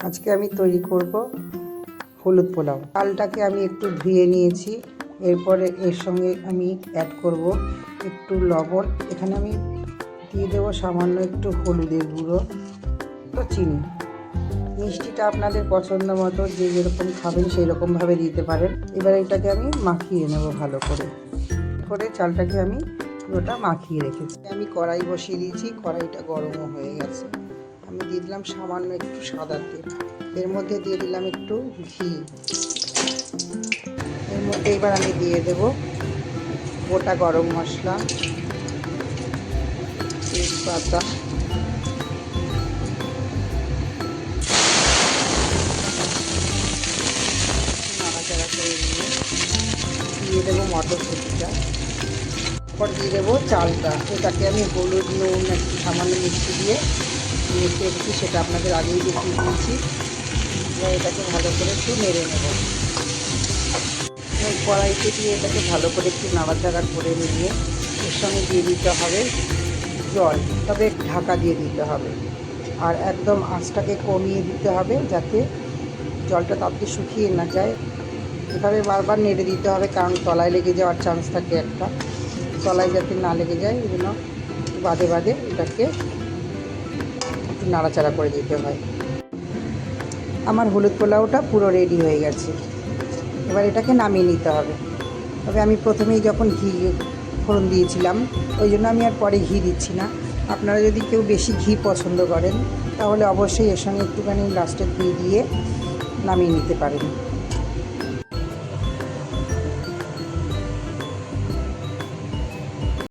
আজকে আমি তৈরি করব হলুদ পোলাও। চালটাকে আমি একটু ধুয়ে নিয়েছি। এরপরে এর সঙ্গে আমি অ্যাড করব একটু লবণ। এখানে আমি দিয়ে দেবো সামান্য একটু হলুদের গুঁড়ো তো চিনি। মিষ্টিটা আপনাদের পছন্দ মতো যে যেরকম খাবেন সেই রকমভাবে দিতে পারেন। এবার এটাকে আমি মাখিয়ে নেব ভালো করে। করে চালটাকে আমি পুরোটা মাখিয়ে রেখেছি। আমি কড়াই বসিয়ে দিয়েছি। কড়াইটা গরমও হয়ে গেছে। দিয়ে দিলাম সামান্য একটু সাদা তেল। এর মধ্যে দিয়ে দিলাম একটু ঘি। এর মধ্যে এবার আমি দিয়ে দেব গোটা গরম মশলা, তেজপাতা। করে দিয়ে দেবো তারপর দিয়ে দেবো চালটা। এটাকে আমি হলুদ, নুন, একটু সামান্য মিষ্টি দিয়ে মেখে রেখেছি সেটা আপনাদের আগেই দেখিয়ে দিয়েছি। এবার এটাকে ভালো করে একটু নেড়ে নেব। কড়াইতে দিয়ে এটাকে ভালো করে একটু নাড়াচাড়া করে নিয়ে এর সঙ্গে দিয়ে দিতে হবে জল, তবে ঢাকা দিয়ে দিতে হবে। আর একদম আঁচটাকে কমিয়ে দিতে হবে যাতে জলটা তাড়াতাড়ি শুকিয়ে না যায়। এভাবে বারবার নেড়ে দিতে হবে, কারণ তলায় লেগে যাওয়ার চান্স থাকে একটা। তলায় যাতে না লেগে যায় জন্য বাদে বাদে এটাকে একটু নাড়াচাড়া করে দিতে হয়। আমার হলুদ পোলাওটা পুরো রেডি হয়ে গেছে। এবার এটাকে নামিয়ে নিতে হবে। তবে আমি প্রথমেই যখন ঘি, ফোড়ন দিয়েছিলাম, ওই জন্য আমি আর পরে ঘি দিচ্ছি না। আপনারা যদি কেউ বেশি ঘি পছন্দ করেন, তাহলে অবশ্যই এর সঙ্গে একটুখানি লাস্টে ঘি দিয়ে নামিয়ে নিতে পারেন।